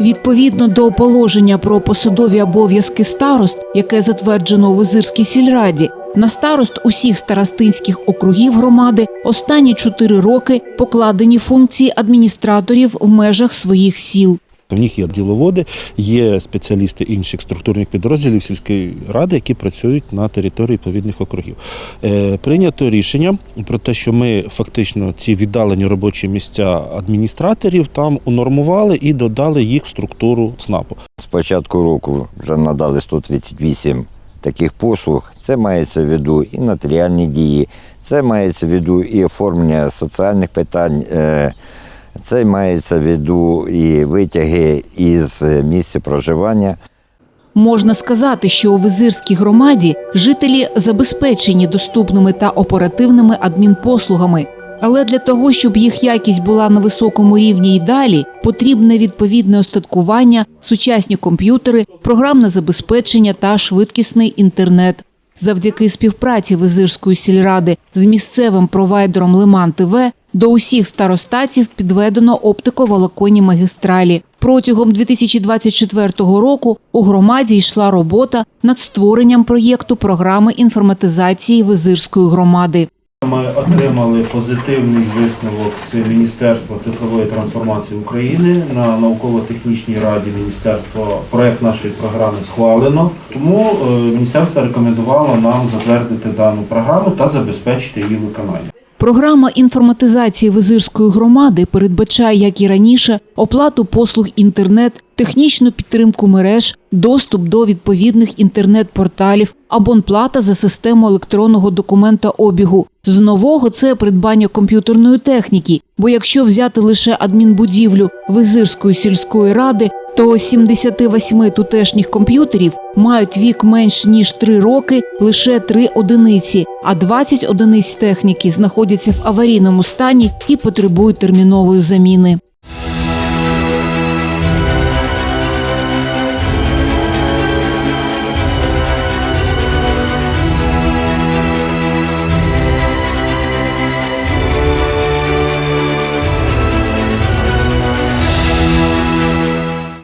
Відповідно до положення про посадові обов'язки старост, яке затверджено у Визирській сільраді, на старост усіх старостинських округів громади останні чотири роки покладені функції адміністраторів в межах своїх сіл. В них є діловоди, є спеціалісти інших структурних підрозділів сільської ради, які працюють на території відповідних округів. Е, прийнято рішення про те, що ми фактично ці віддалені робочі місця адміністраторів там унормували і додали їх в структуру ЦНАПу. З початку року вже надали 138 таких послуг. Це мається в виду і нотаріальні дії, це мається в виду і оформлення соціальних питань, е, це мається в виду і витяги із е, місця проживання. Можна сказати, що у Визирській громаді жителі забезпечені доступними та оперативними адмінпослугами. Але для того, щоб їх якість була на високому рівні і далі, потрібне відповідне остаткування, сучасні комп'ютери, програмне забезпечення та швидкісний інтернет. Завдяки співпраці Визирської сільради з місцевим провайдером Лиман ТВ до усіх старостатів підведено оптиковолоконні магістралі. Протягом 2024 року у громаді йшла робота над створенням проєкту програми інформатизації Визирської громади. Ми отримали позитивний висновок з Міністерства цифрової трансформації України на науково-технічній раді міністерства. Проект нашої програми схвалено. Тому е, міністерство рекомендувало нам затвердити дану програму та забезпечити її виконання. Програма інформатизації Визирської громади передбачає, як і раніше, оплату послуг інтернет, технічну підтримку мереж, доступ до відповідних інтернет-порталів, абонплата за систему електронного документообігу. З нового це придбання комп'ютерної техніки. Бо якщо взяти лише адмінбудівлю Визирської сільської ради, то 78 тутешніх комп'ютерів мають вік менш ніж 3 роки лише 3 одиниці, а 20 одиниць техніки знаходяться в аварійному стані і потребують термінової заміни.